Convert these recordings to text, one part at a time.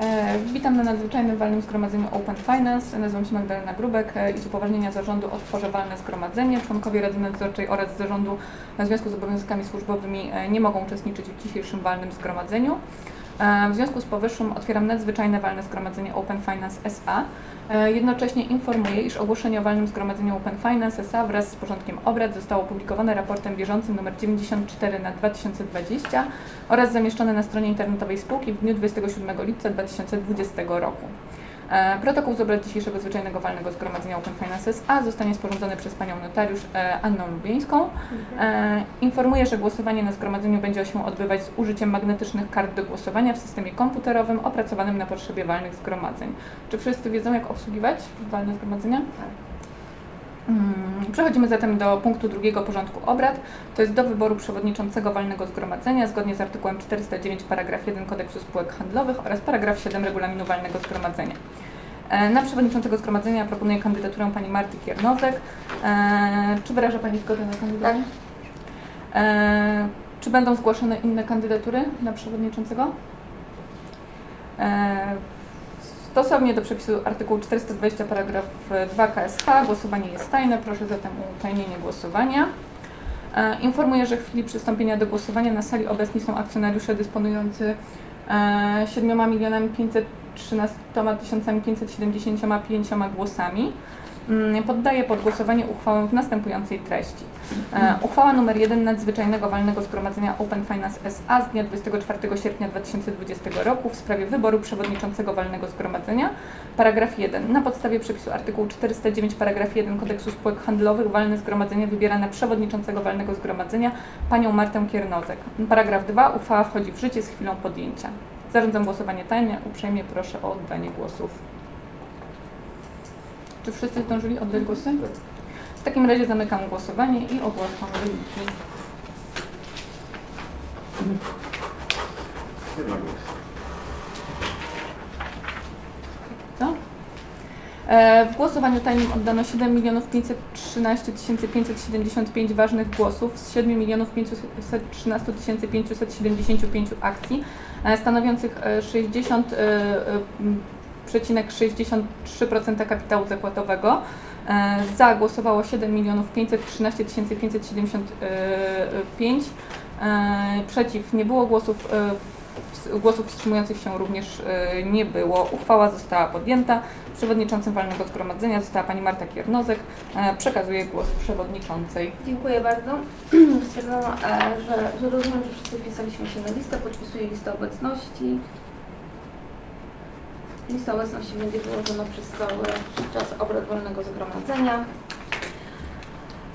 E, Witam na nadzwyczajnym walnym zgromadzeniu Open Finance. Nazywam się Magdalena Grubek e, i z upoważnienia zarządu otworzę walne zgromadzenie. Członkowie Rady Nadzorczej oraz zarządu w związku z obowiązkami służbowymi e, nie mogą uczestniczyć w dzisiejszym walnym zgromadzeniu. E, W związku z powyższym otwieram nadzwyczajne walne zgromadzenie Open Finance SA. E, Jednocześnie informuję, iż ogłoszenie o walnym zgromadzeniu Open Finance SA wraz z porządkiem obrad zostało opublikowane raportem bieżącym nr 94 na 2020 oraz zamieszczone na stronie internetowej spółki w dniu 27 lipca 2020 roku. E, Protokół z obrad dzisiejszego zwyczajnego walnego zgromadzenia Open Finance SA zostanie sporządzony przez panią notariusz e, Anną Lubieńską. E, Informuję, że głosowanie na zgromadzeniu będzie się odbywać z użyciem magnetycznych kart do głosowania w systemie komputerowym opracowanym na potrzebie walnych zgromadzeń. Czy wszyscy wiedzą, jak obsługiwać walne zgromadzenia? Mm, Przechodzimy zatem do punktu drugiego porządku obrad. To jest do wyboru przewodniczącego walnego zgromadzenia zgodnie z artykułem 409 paragraf 1 Kodeksu Spółek Handlowych oraz paragraf 7 regulaminu walnego zgromadzenia. E, Na przewodniczącego zgromadzenia proponuję kandydaturę pani Marty Kiernozek. E, Czy wyraża Pani zgodę na kandydaturę? E, Czy będą zgłoszone inne kandydatury na przewodniczącego? Stosownie do przepisu artykułu 420 paragraf 2 KSH głosowanie jest tajne. Proszę zatem o utajnienie głosowania. Informuję, że w chwili przystąpienia do głosowania na sali obecni są akcjonariusze dysponujący e, 7 milionami 513 575 głosami. Mm, Poddaję pod głosowanie uchwałę w następującej treści. E, Uchwała nr 1 Nadzwyczajnego Walnego Zgromadzenia Open Finance SA z dnia 24 sierpnia 2020 roku w sprawie wyboru przewodniczącego Walnego Zgromadzenia. Paragraf 1. Na podstawie przepisu artykułu 409 paragraf 1 Kodeksu Spółek Handlowych Walne Zgromadzenie wybiera na przewodniczącego Walnego Zgromadzenia panią Martę Kiernozek. Paragraf 2. Uchwała wchodzi w życie z chwilą podjęcia. Zarządzam głosowanie tajne. Uprzejmie proszę o oddanie głosów. Czy wszyscy zdążyli oddać głosy? W takim razie zamykam głosowanie i ogłaszam wyniki. Co? E, W głosowaniu tajnym oddano 7 513 575 ważnych głosów z 7 513 575 akcji, e, stanowiących e, 60 e, e, m, 63% kapitału zakładowego. Za głosowało 7 513 575. E, Przeciw nie było głosów. Głosów wstrzymujących się również e, nie było. Uchwała została podjęta. Przewodniczącym Walnego Zgromadzenia została pani Marta Kiernozek. E, Przekazuję głos przewodniczącej. Dziękuję bardzo. Stwierdzono, e, że, że rozumiem, że wszyscy wpisaliśmy się na listę. Podpisuję listę obecności. Lista obecności będzie wyłożona przez cały czas obrad wolnego zgromadzenia.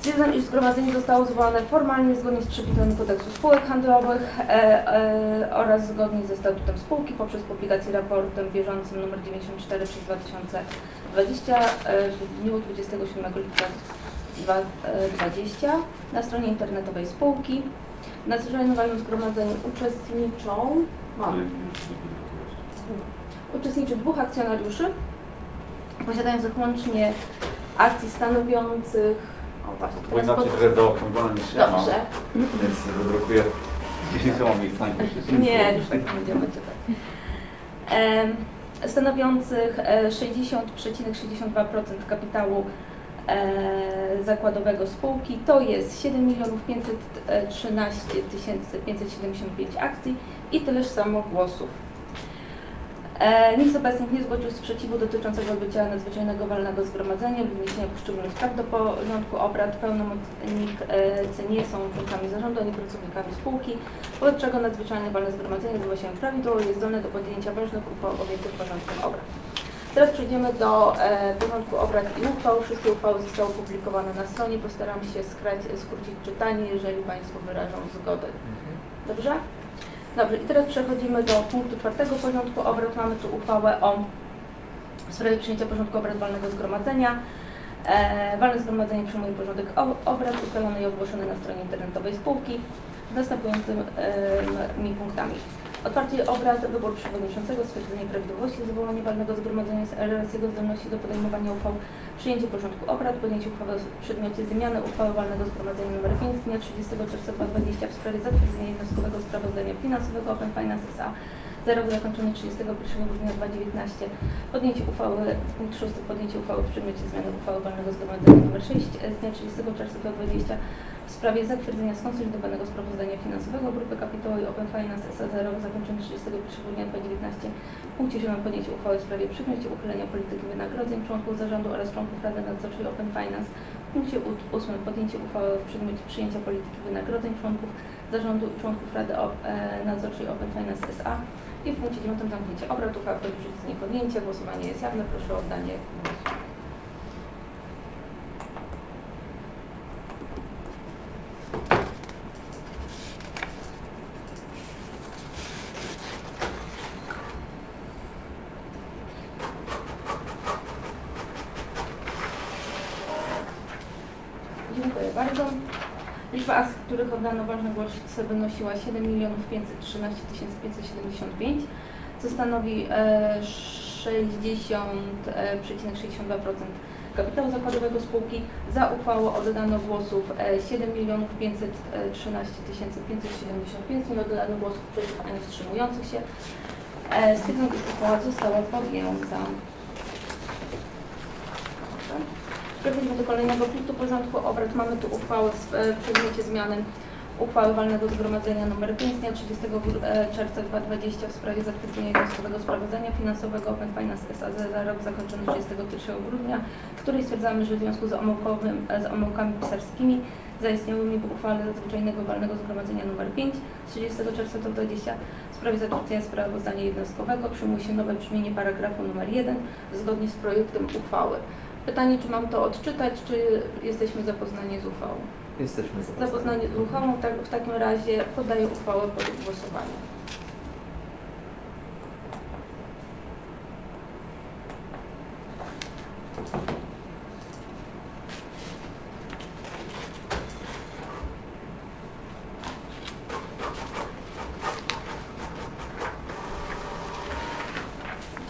Stwierdzam, iż zgromadzenie zostało zwołane formalnie zgodnie z przepisami kodeksu spółek handlowych e, e, oraz zgodnie ze statutem spółki poprzez publikację raportem bieżącym nr 94 przez 2020 e, w dniu 27 lipca 2020 na stronie internetowej spółki. W nadzwyczajnym walnym zgromadzeniu uczestniczą mam, uczestniczy dwóch akcjonariuszy posiadających łącznie akcji stanowiących o właśnie, teraz Powinna pod- być trochę zaokrąglona niż ja mam, Dobrze. więc wydrukuję 10 miejsc najpierw. Nie, już tak nie będziemy czytać. Em, Stanowiących e, 60,62% kapitału e, zakładowego spółki to jest 7 milionów 513 575 akcji i tyleż samo głosów. E, Nikt z obecnych nie zgłosił sprzeciwu dotyczącego odbycia nadzwyczajnego walnego zgromadzenia lub wniesienia poszczególnych spraw do porządku obrad. Pełnomocnik e, nie są członkami zarządu ani pracownikami spółki, wobec czego nadzwyczajne walne zgromadzenie odbywa się prawidłowo i jest zdolne do podjęcia ważnych uchwał objętych porządkiem obrad. Teraz przejdziemy do e, porządku obrad i uchwał. Wszystkie uchwały zostały opublikowane na stronie. Postaram się skrać, skrócić czytanie, jeżeli Państwo wyrażą zgodę. Dobrze? Dobrze, i teraz przechodzimy do punktu czwartego porządku obrad. Mamy tu uchwałę o sprawie przyjęcia porządku obrad walnego zgromadzenia. E, walne zgromadzenie przyjmuje porządek obrad ustalony i ogłoszony na stronie internetowej spółki z następującymi punktami. Otwarcie obrad, wybór przewodniczącego, stwierdzenie prawidłowości zawołania walnego zgromadzenia oraz jego zdolności do podejmowania uchwał, przyjęcie porządku obrad, podjęcie uchwały w przedmiocie zmiany uchwały walnego zgromadzenia nr 5 z dnia 30 czerwca 2020 w sprawie zatwierdzenia jednostkowego sprawozdania finansowego Open Finance SA za rok zakończony 31 grudnia 2019. Podjęcie uchwały, punkt 6. Podjęcie uchwały w przedmiocie zmiany uchwały walnego zgromadzenia nr 6 z dnia 30 czerwca 2020 w sprawie zatwierdzenia skonsolidowanego sprawozdania finansowego Grupy Kapitałowej Open Finance S.A. za rok zakończony 31 grudnia 2019. W punkcie 7 podjęcie uchwały w sprawie przyjęcia uchylenia polityki wynagrodzeń członków zarządu oraz członków Rady Nadzorczej Open Finance. W punkcie 8 podjęcie uchwały w przedmiocie przyjęcia polityki wynagrodzeń członków zarządu i członków Rady e, Nadzorczej Open Finance S.A. I w punkcie 9 zamknięcie obrad. Wchodzi w dniem podjęcia. Głosowanie jest jawne. Proszę o oddanie głosu. Dziękuję bardzo. Liczba akt, których oddano ważny głos wynosiła 7 513 575, co stanowi e, 60,62% kapitału zakładowego spółki. Za uchwałą oddano głosów e, 7 513 575, nie oddano głosów przeciw ani wstrzymujących się. E, Stwierdzam, iż uchwała została podjęta. Przechodzimy do kolejnego punktu porządku obrad. Mamy tu uchwałę w e, przedmiocie zmiany uchwały walnego zgromadzenia nr 5 z dnia 30 gru- e, czerwca 2020 w sprawie zatwierdzenia jednostkowego sprawozdania finansowego Open Finance S.A. za rok zakończony 31 grudnia, w której stwierdzamy, że w związku z, omyłkowym, e, z omyłkami pisarskimi zaistniałymi w uchwale nadzwyczajnego walnego zgromadzenia nr 5 z 30 czerwca 2020 w sprawie zatwierdzenia sprawozdania jednostkowego przyjmuje się nowe brzmienie paragrafu nr 1 zgodnie z projektem uchwały. Pytanie, czy mam to odczytać, czy jesteśmy zapoznani z uchwałą? Jesteśmy zapoznani. Zapoznanie z uchwałą, tak, w takim razie podaję uchwałę pod głosowanie.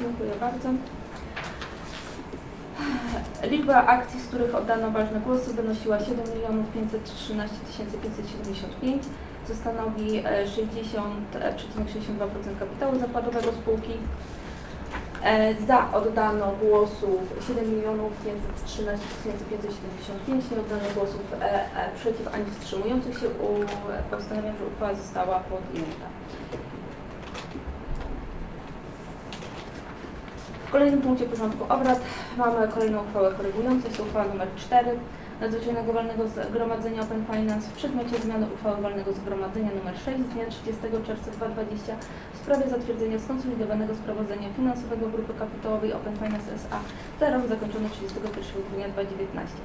Dziękuję bardzo. Liczba akcji, z których oddano ważne głosy, wynosiła 7 513 575, co stanowi e, 60,62% kapitału zakładowego spółki. E, Za oddano głosów 7 513 575, nie oddano głosów e, e, przeciw ani wstrzymujących się. Postanawiam, że uchwała została podjęta. W kolejnym punkcie porządku obrad mamy kolejną uchwałę korygującą, jest to uchwała nr 4 Nadzwyczajnego Walnego Zgromadzenia Open Finance w przedmiocie zmiany uchwały Walnego Zgromadzenia nr 6 z dnia 30 czerwca 2020 w sprawie zatwierdzenia skonsolidowanego sprawozdania finansowego Grupy Kapitałowej Open Finance S.A. za rok zakończony 31 grudnia 2019.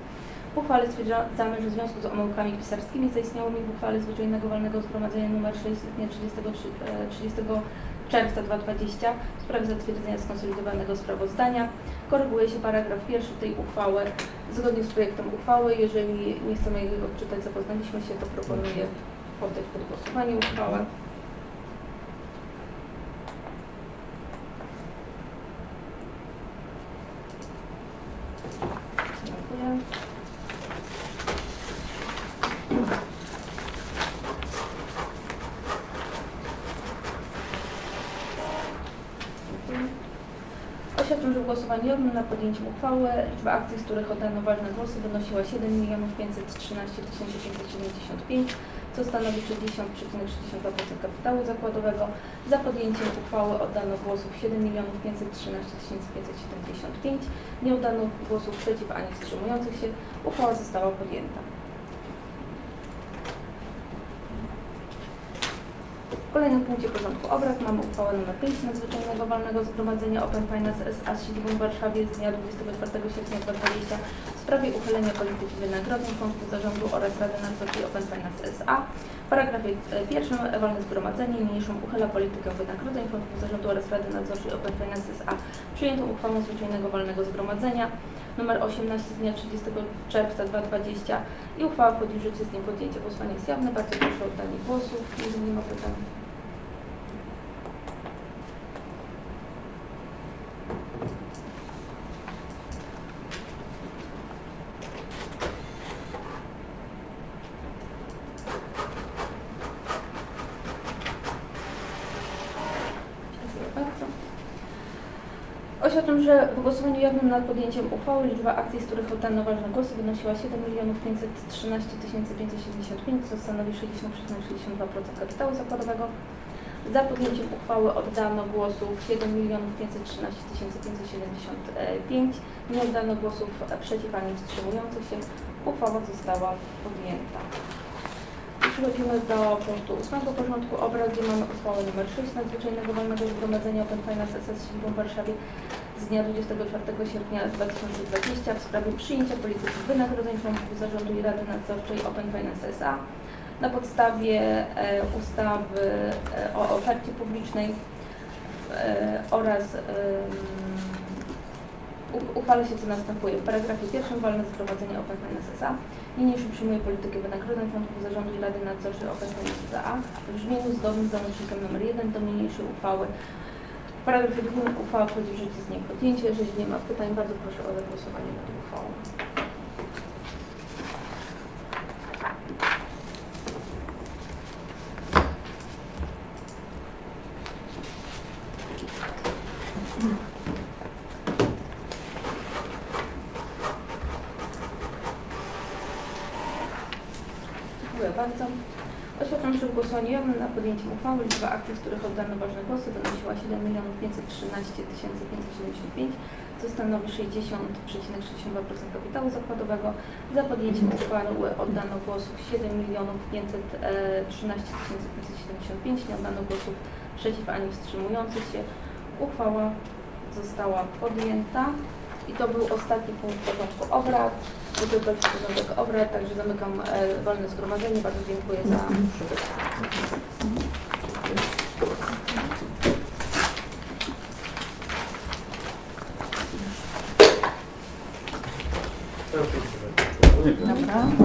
W uchwale stwierdzamy, że w związku z omyłkami pisarskimi zaistniałymi w uchwale Zwyczajnego Walnego Zgromadzenia nr 6 z dnia 33, e, 30 czerwca 2020 w sprawie zatwierdzenia skonsolidowanego sprawozdania. Koryguje się paragraf pierwszy tej uchwały zgodnie z projektem uchwały. Jeżeli nie chcemy jej odczytać, zapoznaliśmy się, to proponuję poddać pod głosowanie uchwałę. Dziękuję. Dziękuję. Oświadczam, że w głosowaniu jawnym na podjęcie uchwały liczba akcji, z których oddano ważne głosy, wynosiła 7 513 575, co stanowi 60,62% kapitału zakładowego. Za podjęciem uchwały oddano głosów 7 513 575, nie oddano głosów przeciw ani wstrzymujących się. Uchwała została podjęta. Kolejnym punkcie porządku obrad mamy uchwałę nr 5 Nadzwyczajnego Walnego Zgromadzenia Open Finance S.A. z siedzibą w Warszawie z dnia 24 sierpnia 2020 w sprawie uchylenia polityki wynagrodzeń członków zarządu oraz Rady Nadzorczej Open Finance S.A. W paragrafie e, pierwszym walne zgromadzenie niniejszą uchyla politykę wynagrodzeń członków zarządu oraz Rady Nadzorczej Open Finance S.A. Przyjętą uchwałą Zwyczajnego Walnego Zgromadzenia nr 18 z dnia 30 czerwca 2020 i uchwała wchodzi w życie z dniem podjęcia. Głosowanie jest jawne. Bardzo proszę o oddanie głosu. Jeżeli nie ma pytań. Oświadczam, że w głosowaniu jawnym nad podjęciem uchwały liczba akcji, z których oddano ważne głosy, wynosiła 7 513 575, co stanowi 60,62% kapitału zakładowego. Za podjęciem uchwały oddano głosów 7 513 575, nie oddano głosów przeciw ani wstrzymujących się. Uchwała została podjęta. Przechodzimy do punktu 8 porządku obrad, gdzie mamy uchwałę nr 6 nadzwyczajnego walnego zgromadzenia Open Finance siedzibą w Warszawie z dnia 24 sierpnia 2020 w sprawie przyjęcia polityki wynagrodzeń członków zarządu i rady nadzorczej Open Finance SA na podstawie e, ustawy e, o ofercie publicznej e, oraz uchwala się co następuje. W paragrafie pierwszym walne zgromadzenie Open Finance SA niniejszym przyjmuje politykę wynagrodzeń członków zarządu i rady nadzorczej Open Finance SA w brzmieniu zgodnym z załącznikiem nr 1 do niniejszej uchwały. Paragrafie drugim uchwała wchodzi w życie z dniem podjęcia. Jeżeli nie ma pytań, bardzo proszę o zagłosowanie nad uchwałą. Dziękuję bardzo. Oświadczam, że w głosowaniu jawnym na podjęciem uchwały liczba akcji, z których oddano ważne głosy, wynosiła 7 513 575, co stanowi 60,62% kapitału zakładowego. Za podjęciem uchwały oddano głosów 7 513 575, nie oddano głosów przeciw ani wstrzymujących się. Uchwała została podjęta. I to był ostatni punkt porządku obrad. Był to porządek obrad, także zamykam e, wolne zgromadzenie. Bardzo dziękuję za przybycie. Dobra.